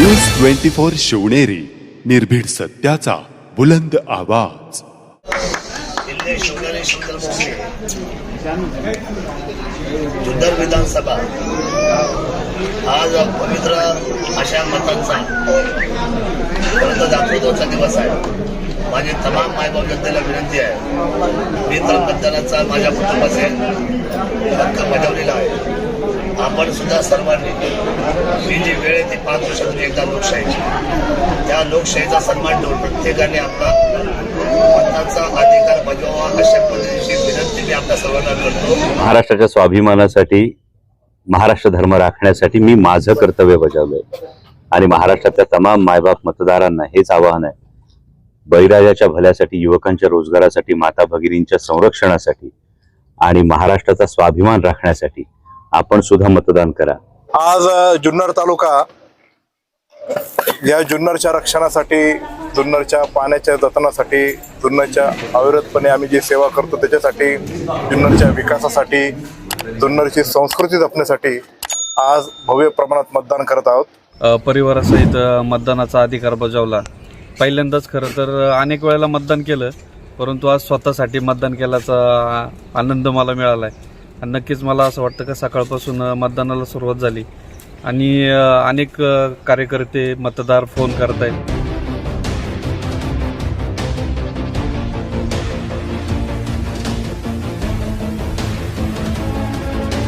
News twenty four Shivneri निर्भीड सत्याचा बुलंद आवाज. जुन्नर विधानसभा. आज पवित्र अशा मतांचा दाखवतोचा दिवस आहे. माझी तमाम मायबाप जनतेला विनंती आहे. मी तर मतदानाचा माझ्या कुटुंबाचे हक्क बजावलेला आहे. आपण सुद्धा सर्वांनी ही जी वेळ आहे ती पाच वर्षातून एकदा लोकशाहीची. त्या लोकशाहीचा सन्मान ठेवून प्रत्येकाने आपला मताचा अधिकार बजावा अशा पद्धतीची विनंती मी आपल्या सर्वांना करतो. महाराष्ट्राच्या स्वाभिमानासाठी महाराष्ट्र धर्म राखण्यासाठी मी माझं कर्तव्य बजावलंय. आणि महाराष्ट्रातल्या तमाम मायबाप मतदारांना हेच आवाहन आहे. बळीराजाच्या भल्यासाठी युवकांच्या रोजगारासाठी माता भगिनींच्या संरक्षणासाठी आणि महाराष्ट्राचा स्वाभिमान राखण्यासाठी आपण सुद्धा मतदान करा. आज जुन्नर तालुका या जुन्नरच्या रक्षणासाठी जुन्नरच्या पाण्याच्या जतनासाठी जुन्नरच्या अविरतपणे आम्ही जी सेवा करतो त्याच्यासाठी जुन्नरच्या विकासासाठी जुन्नरची संस्कृती जपण्यासाठी आज भव्य प्रमाणात मतदान करत आहोत. परिवारासहित मतदानाचा अधिकार बजावला. पहिल्यांदाच खरं तर अनेक वेळेला मतदान केलं परंतु आज स्वतःसाठी मतदान केल्याचा आनंद मला मिळाला आहे आणि नक्कीच मला असं वाटतं का सकाळपासून मतदानाला सुरुवात झाली. आणि अनेक कार्यकर्ते मतदार फोन करत आहेत